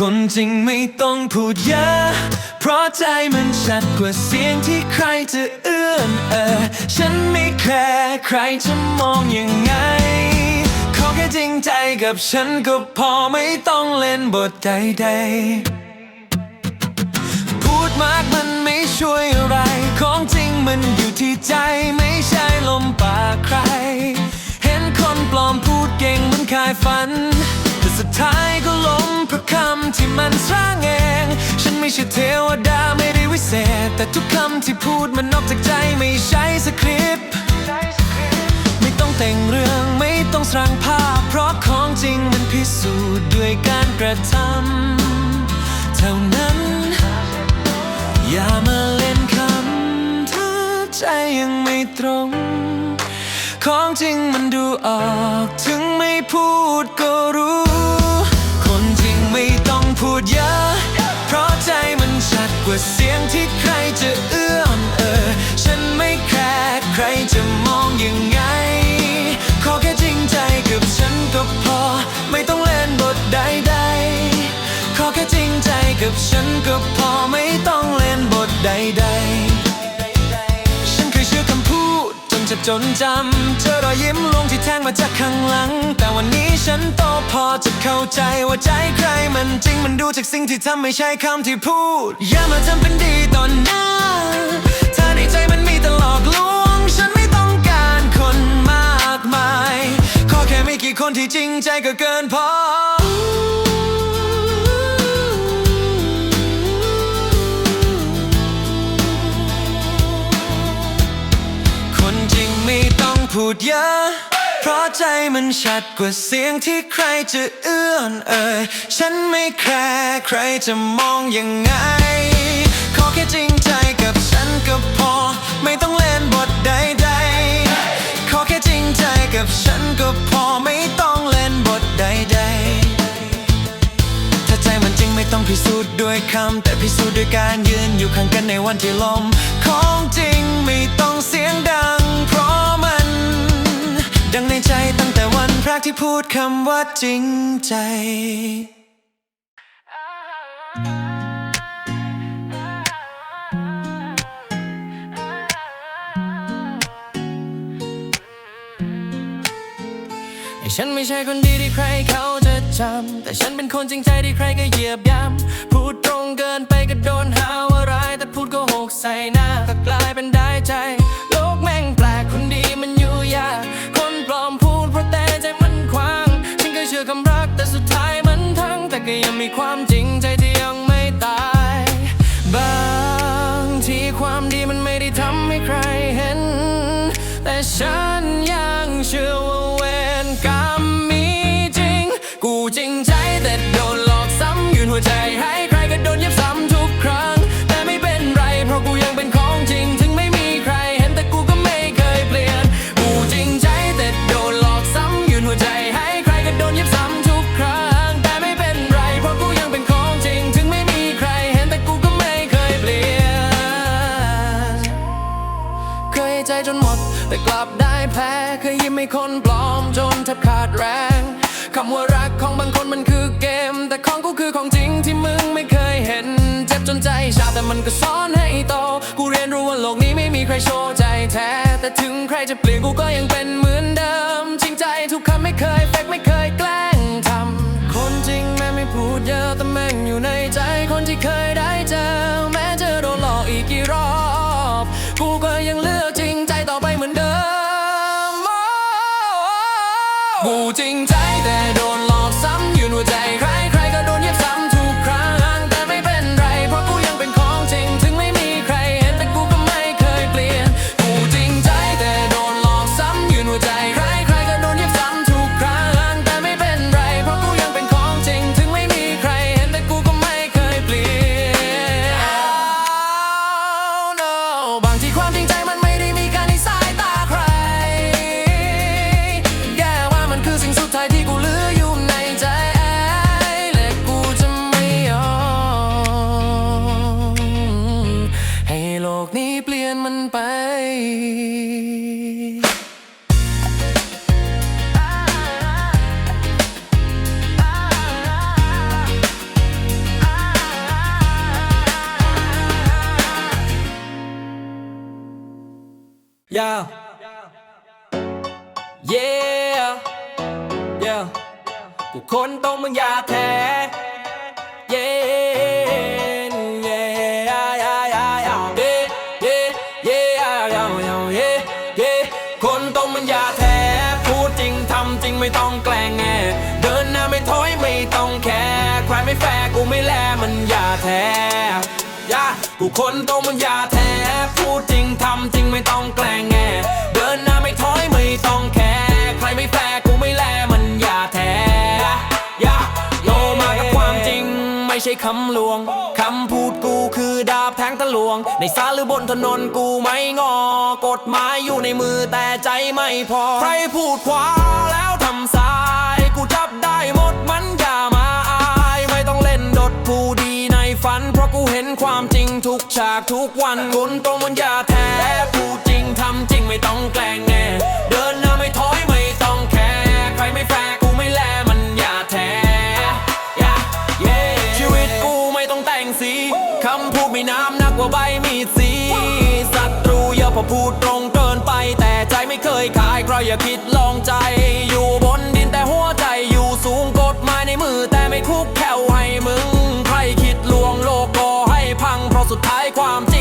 คนจริงไม่ต้องพูดเยอะ เพราะใจมันชัดกว่าเสียงที่ใครจะเอื้อนเออ ฉันไม่แคร์ใครจะมองยังไง ขอแค่จริงใจกับฉันก็พอไม่ต้องเล่นบทใดๆ พูดมากมันไม่ช่วยอะไร ของจริงมันอยู่ที่ใจไม่ใช่ลมปากใคร เห็นคนปลอมพูดเก่งเหมันขายฝัน ท้ายก็ล้มเพราะคำที่มันสร้างเอง ฉันไม่ใช่เทวดาไม่ได้วิเศษ แต่ทุกคำที่พูดมันออกจากใจไม่ใช่สคริปต์ไม่ต้องแต่งเรื่องไม่ต้องสร้างภาพ เพราะของจริงมันพิสูจน์ด้วยการกระทำเท่านั้น อย่ามาเล่นคำถ้าใจยังไม่ตรง ของจริงมันดูออก ถึงไม่พูดก็รู้ ยังไง ขอแค่จริงใจกับฉันก็พอ ไม่ต้องเล่นบทใดๆ ขอแค่จริงใจกับฉันก็พอ ไม่ต้องเล่นบทใดๆ ฉันเคยเชื่อคำพูดจนจะจนจำเจอรอยยิ้มลงที่แทงมาจากข้างหลัง แต่วันนี้ฉันโตพอจะเข้าใจว่าใจใครมันจริงมันดูจากสิ่งที่ทำไม่ใช่คำที่พูด อย่ามาทำเป็นดีต่อหน้าถ้าในใจมันมีแต่หลอกลวงฉัน มาย ขอแค่ไม่กี่คนที่จริงใจก็เกินพอ คนจริงไม่ต้องพูดเยอะ เพราะใจมันชัดกว่าเสียงที่ใครจะเอื้อนเอ่ย ฉันไม่แคร์ใครจะมองยังไง ขอแค่จริงใจกับฉันก็พอ ไม่ต้องเล่นบทใด กับฉันก็พอไม่ต้องเล่นบทใดๆ ถ้าใจมันจริงไม่ต้องพิสูจน์ด้วยคำ แต่พิสูจน์ด้วยการยืนอยู่ข้างกันในวันที่ลม ของจริงไม่ต้องเสียงดัง เพราะมัน ดังในใจตั้งแต่วันแรกที่พูดคำว่าจริงใจ ฉันไม่ใช่คนดีที่ใครเขาจะจำ แต่ฉันเป็นคนจริงใจที่ใครก็เหยียบย่ำพูดตรงเกินไปก็โดนหาว่าร้าย แต่พูดก็หกใส่หน้าก็กลายเป็นได้ใจ โลกแม่งแปลกคนดีมันอยู่ยาก คนปลอมพูดเพราะแต่ใจมันขวาง ฉันเคยเชื่อคำรักแต่สุดท้ายมันทั้ง แต่ก็ยังมีความจริงใจที่ยังไม่ตาย บางทีความดีมันไม่ได้ทำให้ใครเห็น แต่ฉันยังเชื่อว่า หัวใจให้ใครก็โดนเย็บซ้ำทุกครั้ง แต่ไม่เป็นไรเพราะกูยังเป็นของจริง ถึงไม่มีใครเห็นแต่กูก็ไม่เคยเปลี่ยน กูจริงใจแต่โดนหลอกซ้ำยืนหัวใจให้ใครก็โดนเย็บซ้ำทุกครั้ง แต่ไม่เป็นไรเพราะกูยังเป็นของจริง ถึงไม่มีใครเห็นแต่กูก็ไม่เคยเปลี่ยน เคยใจจนหมดแต่กลับได้แพ้เคยยิ้มให้คนปลอมจนแทบขาดแรงคำว่ารัก รโชว์ใจแท้ แต่ถึงใครจะเปลี่ยนกูก็ยังเป็นเหมือนเดิม จริงใจทุกคำไม่เคยแฟกไม่เคยแกล้งทำคนจริงแม่ไม่พูดเยอะแต่แม่งอยู่ในใจคนที่เคยได้ Yeah Yeah Yeah กูคนตรงมึงอย่าแท้ Yeah Yeah Yeah Yeah Yeah Yeah Yeah Yeah Yeah Yeah คนตรงมันอย่าแท้ พูดจริงทำจริงไม่ต้องแกล้งแงเดินหน้าไม่ถอยไม่ต้องแคร์ใครไม่แฟร์กูไม่แลมันอย่าแท้ยากูคนตรงมันอย่าแท้ ดจริงทำจริงไม่ต้องแกล้งแง่เดินหน้าไม่ถอยไม่ต้องแคร์ใครไม่แฟร์กูไม่แลมันอย่าแท้ย่าโลมากับความจริง ไม่ใช่คำลวงคำพูดกูคือดาบแทงตะลวง ในสาหรือบนถนนกูไม่งอกฎหมายอยู่ในมือแต่ใจไม่พอ ใครพูดขวาแล้วทำ ความจริงทุกฉากทุกวันคนตรงมันอย่าแท้พูดจริงทำจริงไม่ต้องแกล้งแน่เดินหน้าไม่ถอยไม่ต้องแคร์ใครไม่แฟร์กูไม่แลมันอย่าแท้ Yeah, yeah ชีวิตกูไม่ต้องแต่งสีคำพูดไม่น้ำหนักกว่าใบมีดสีศัตรูอย่าพอพูดตรงเกินไป แต่ใจไม่เคยขายใครอย่าคิดลองใจอยู่ ความ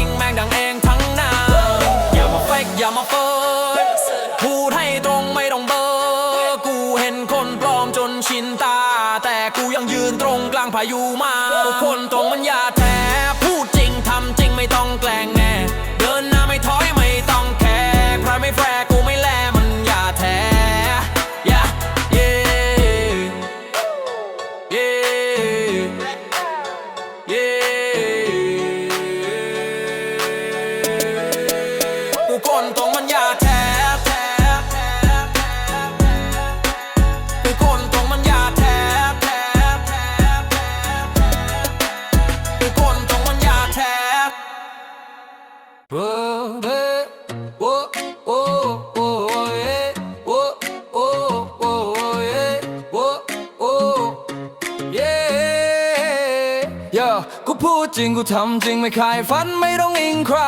จริงกูทำจริงไม่ขายฝันไม่ต้องอิงใคร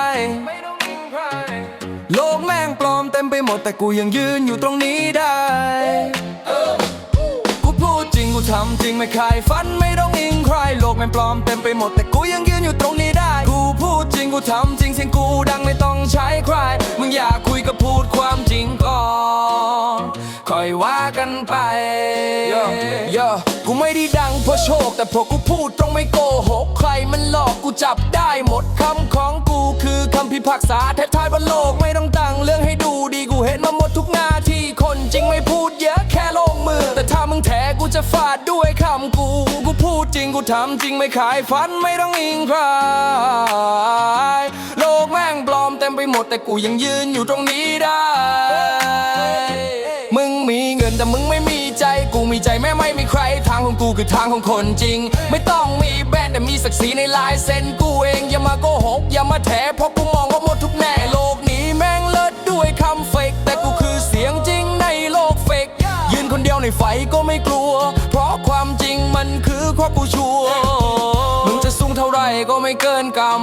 โลกแม่งปลอมเต็มไปหมดแต่กูยังยืนอยู่ตรงนี้ได้ กูพูดจริงกูทำจริงไม่ขายฝันไม่ต้องอิงใคร โลกแม่งปลอมเต็มไปหมดแต่กูยังยืนอยู่ตรงนี้ได้ กูพูดจริงกูทำจริงเสียงกูดังไม่ต้องใช้ใคร มึงอยากคุยก็พูดความจริงก่อนค่อยว่ากันไปเยอะ กูไม่ได้ดังเพราะโชค แต่เพราะกูพูดตรงไม่โกหกใครมันหลอกกูจับได้หมดคำของกูคือคำพิพากษาแท้ทายบนโลกไม่ต้องตั้งเรื่องให้ดูดีกูเห็นมาหมดทุกหน้าที่คนจริงไม่พูดเยอะ มือ แต่ถ้ามึงแถกูจะฟาดด้วยคำกู กูพูดจริงกูทำจริงไม่ขายฝันไม่ต้องอิงใครโลกแม่งปลอมเต็มไปหมดแต่กูยังยืนอยู่ตรงนี้ได้ มึงมีเงินแต่มึงไม่มีใจกูมีใจแม่ไม่มีใคร ทางของกูคือทางของคนจริง ไม่ต้องมีแบรนด์แต่มีศักดิ์ศรีในลายเซ็นกูเองอย่ามาโกหกอย่ามาแถเพราะกูมองว่าหมดทุกแน่ ในไฟก็ไม่กลัว เพราะความจริงมันคือความกูชัวมึงจะสูงเท่าไรก็ไม่เกินกรรม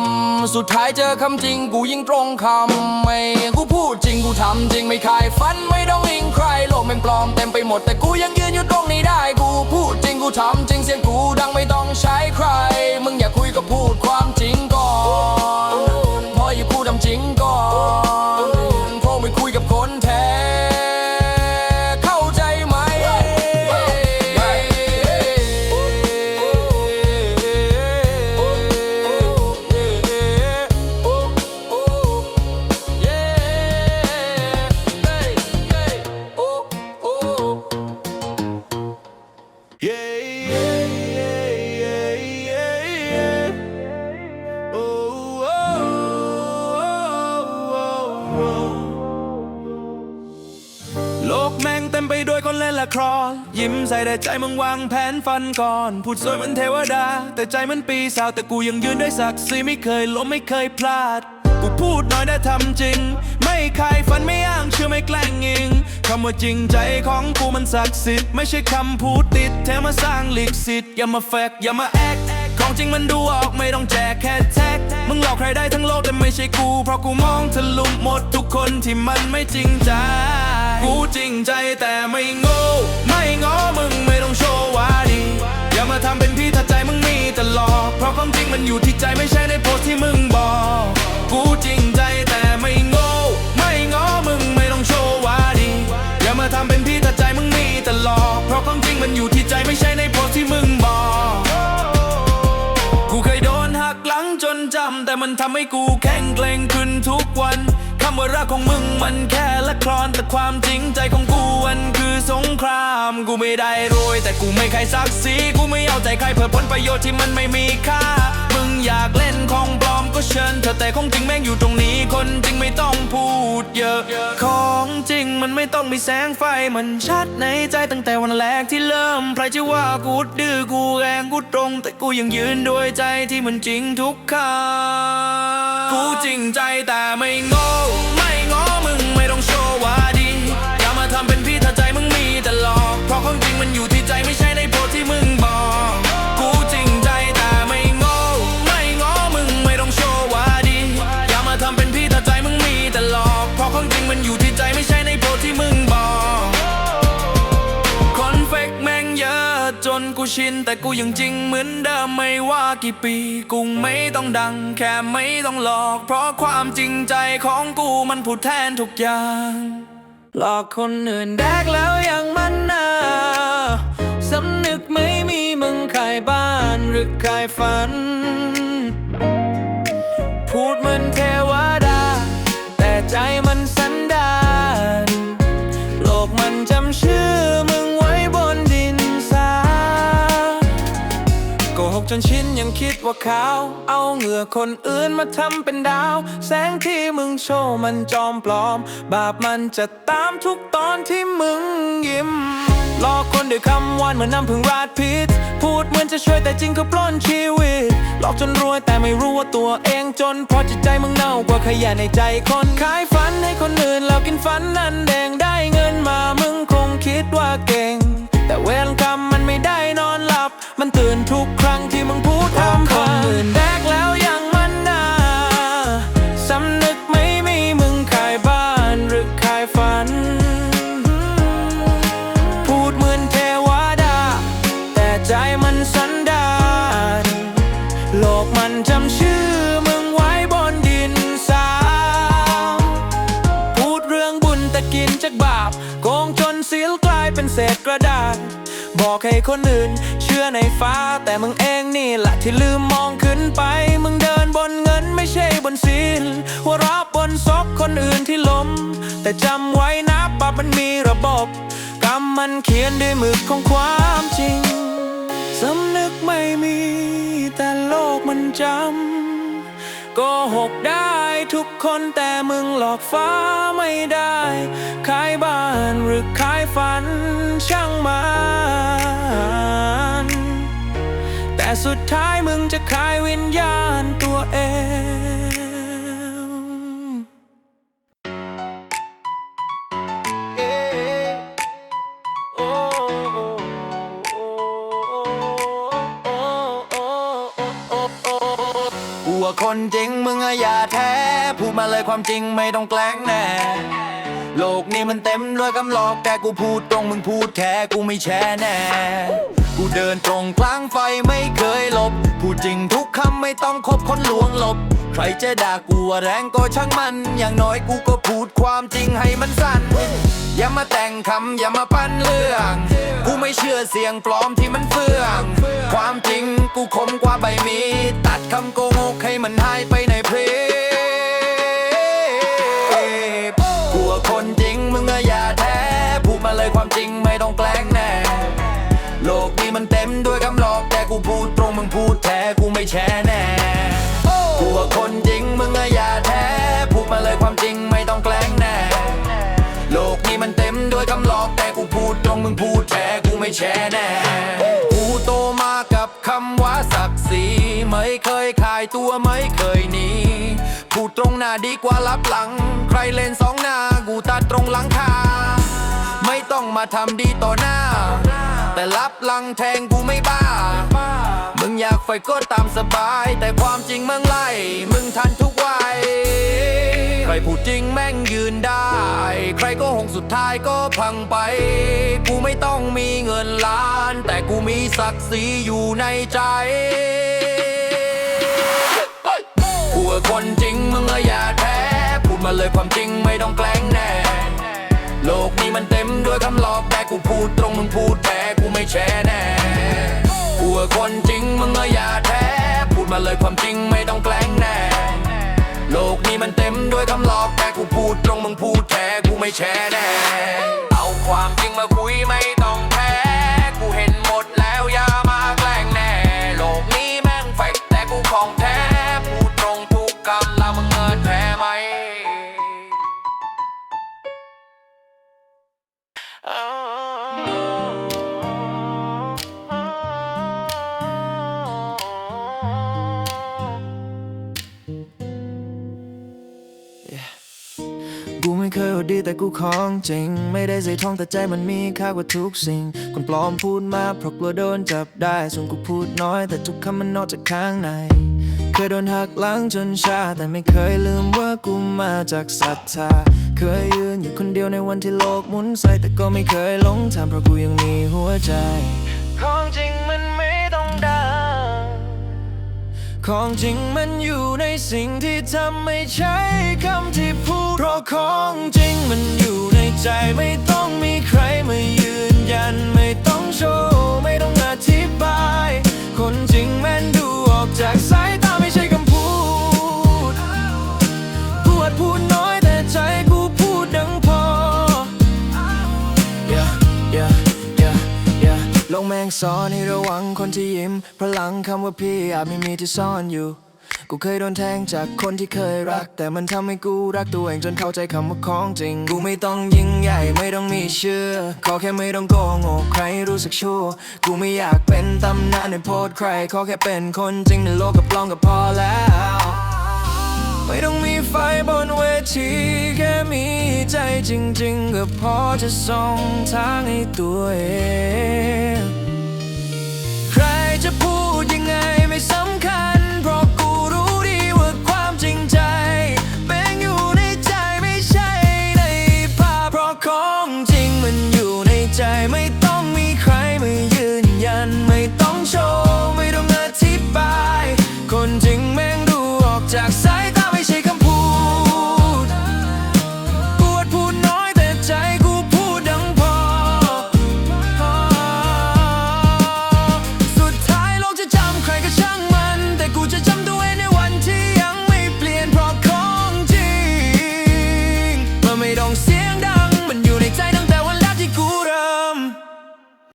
สุดท้ายเจอคำจริงกูยิ่งตรงคำไม่กูพูดจริงกูทำจริงไม่ขายฝันไม่ต้องอิงใครโลกม่งปลอมเต็มไปหมดแต่กูยังยืนอยู่ตรงนี้ได้ กูพูดจริงกูทำจริงเสียงกูดังไม่ต้องใช้ใคร มึงอย่าคุยก็พูดความจริงก่อนพออย่าพูดทำจริงก่อน ด้วยคนเล่นละคร ยิ้มใส่แต่ใจมึงวางแผนฟันก่อน พูดสวยเหมือนเทวดา แต่ใจมันปีศาจแต่กูยังยืนด้วยศักดิ์ศรีไม่เคยล้มไม่เคยพลาด กูพูดน้อยแต่ทำจริง ไม่ใครฝันไม่อ้างเชื่อไม่แกล้งยิงคำว่าจริงใจของกูมันศักดิ์สิทธิ์ไม่ใช่คำพูดติดแถมมาสร้างลิขสิทธิ์อย่ามาแฟกอย่ามาแอค ริงมันดูออกไม่ต้องแจกแค่แท็ก มึงหลอกใครได้ทั้งโลกแต่ไม่ใช่กู เพราะกูมองทะลุหมดทุกคนที่มันไม่จริงใจ กูจริงใจแต่ไม่โง่ ไม่ง้อมึงไม่ต้องโชว์ว่าดี อย่ามาทำเป็นพี่ถ้าใจมึงมีแต่หลอก เพราะความจริงมันอยู่ที่ใจไม่ใช่ในโพสที่มึง แต่มันทำให้กูแข็งเกร่งขึ้นทุกวันคำว่ารักของมึงมันแค่ละครแต่ความจริงใจของกูมันคือสงคราม กูไม่ได้รวย แต่กูไม่ใครซักซีกูไม่เอาใจใครเพื่อผลประโยชน์ที่มันไม่มีค่า มึงอยากเล่นของปลอมก็เชิญ อะแต่ของจริงแม่งอยู่ตรงนี้ คนจริงไม่ต้องพูดเยอะ ของจริงมันไม่ต้องมีแสงไฟมันชัดในใจตั้งแต่วันแรกที่เริ่ม ใครจะว่ากูดื้อกูแรงกูตรง แต่กูยังยืนด้วยใจที่มันจริงทุกคำกูจริงใจแต่ไม่โง่ กูชินแต่กูยังจริงเหมือนเดิมไม่ว่ากี่ปี กูไม่ต้องดัง แค่ไม่ต้องหลอก เพราะความจริงใจของกูมันพูดแทนทุกอย่าง หลอกคนอื่นแดกแล้วยังมันนาสำนึกไม่มีมึงใครบ้านหรือใครฝัน กจนชินยังคิดว่าขาว เอาเหงื่อคนอื่นมาทำเป็นดาว แสงที่มึงโชว์มันจอมปลอม บาปมันจะตามทุกตอนที่มึงยิ้มหลอกคนด้วยคำหวานเหมือนน้ำพึ่งราดพิษ พูดเหมือนจะช่วยแต่จริงก็ปล้นชีวิต หลอกจนรวยแต่ไม่รู้ว่าตัวเองจน เพราะจิตใจมึงเน่ากว่าขยะในใจคนขายฝันให้คนอื่นแล้วกินฝันนั้นแดงได้เงินมามึงคงคิดว่าเก่ง แต่เวรกรรมมันไม่ได้นอนหลับ มันตื่นทุกครั้งที่มึงพูดทำ คนอื่น เชื่อในฟ้าแต่มึงเองนี่แหละที่ลืมมองขึ้นไป มึงเดินบนเงินไม่ใช่บนศีลหัวเรับบนซอกคนอื่นที่ล้ม แต่จำไว้นะปับมันมีระบบ กรรมมันเขียนด้วยหมึกของความจริงสำนึกไม่มีแต่โลกมันจำ โกหกได้ทุกคนแต่มึงหลอกฟ้าไม่ได้ขายบ้านหรือขายฝันช่างมันแต่สุดท้ายมึงจะขายวิญญาณตัวเอง คนจริงมึงอะอย่าแท้ พูดมาเลยความจริงไม่ต้องแกล้งแน่ โลกนี้มันเต็มด้วยคำหลอกแต่กูพูดตรงมึงพูดแค่กูไม่แช่แน่ กูเดินตรงกลางไฟไม่เคยหลบ พูดจริงทุกคำไม่ต้องคบคนลวงหลบ ใครจะด่ากูแรงก็ช่างมัน อย่างน้อยกูก็พูดความจริงให้มันสั้น อย่ามาแต่งคำอย่ามาปั้นเรื่อง กูไม่เชื่อเสียงปลอมที่มันเฟื่อง ความจริงกูคมกว่าใบมี ดตัดคำโกหกให้มันหายไปในเพลงกูว่าคนจริงมึงอะอย่าแท้พูดมาเลยความจริงไม่ต้องแกล้งแน่โลกนี้มันเต็มด้วยคำหลอกแต่กูพูดตรงมึงพูดแท้กูไม่แช่แน่กูว่าคนจริงมึงอะอย่าแท้พูดมาเลยความจริงไม่ต้องแกล้งแน่โลกนี้มันเต็มด้วยคำหลอกแต่กูพูดตรงมึงพูดแท้กูไม่แช่แน่ ไม่เคยหนีพูดตรงหน้าดีกว่ารับหลัง ใครเล่นสองหน้ากูตัดตรงหลังคา ไม่ต้องมาทำดีต่อหน้า แต่รับหลังแทงกูไม่บ้า มึงอยากไฟก็ตามสบาย แต่ความจริงมึงไล่ มึงทันทุกวัยใครพูดจริงแม่งยืนได้ ใครก็หงสุดท้ายก็พังไป กูไม่ต้องมีเงินล้าน แต่กูมีศักดิ์ศรีอยู่ในใจ อคนจริงมึงอะอย่าแท้พูดมาเลยความจริงไม่ต้องแกล้งแน่โลกนี้มันเต็มด้วยคำหลอกแต่กูพูดตรงมึงพูดแต่กูไม่แชร์แน่กูคือคนจริงมึงอะอย่าแท้พูดมาเลยความจริงไม่ต้องแกล้งแน่โลกนี้มันเต็มด้วยคำหลอกแต่กูพูดตรงมึงพูดแท้กูไม่แชร์แน่เอาความจริงมาคุยไม่ต้องแพ้กูเห็น ดีแต่กูของจริง ไม่ได้ใส่ทองแต่ใจมันมีค่ากว่าทุกสิ่ง คนปลอมพูดมาเพราะกลัวโดนจับได้ ส่วนกูพูดน้อยแต่ทุกคำมันนอกจากข้างใน เคยโดนหักหลังจนชา แต่ไม่เคยลืมว่ากูมาจากศรัทธา เคยยืนอยู่คนเดียวในวันที่โลกหมุนใส่แต่ก็ไม่เคยหลงทางเพราะกูยังมีหัวใจ ของจริง ของจริงมันอยู่ในสิ่งที่ทำไม่ใช่คำที่พูด เพราะของจริงมันอยู่ในใจไม่ต้องมีใครมายืนยันไม่ต้องโชว์ ไม่ต้องอธิบาย คนจริงแมันดูออกจากสาย สอนให้ระวังคนที่ยิ้มพลังคำว่าพี่อาจไม่มีที่ซ่อนอยู่ กูเคยโดนแทงจากคนที่เคยรัก แต่มันทำให้กูรักตัวเองจนเข้าใจคำว่าของจริง กูไม่ต้องยิ่งใหญ่ไม่ต้องมีเชื่อ ขอแค่ไม่ต้องโกงกใครรู้สึกชั่ว กูไม่อยากเป็นตำนานในโพสใคร ขอแค่เป็นคนจริงในโลกกับลองก็พอแล้ว ไม่ต้องมีไฟบนเวทีแค่มีใจจริงๆก็พอจะส่องทางให้ตัวเอง จะพูดยังไงไม่สำคัญ เพราะกูรู้ดีว่าความจริงใจแบ่งอยู่ในใจไม่ใช่ในภาพเพราะขอ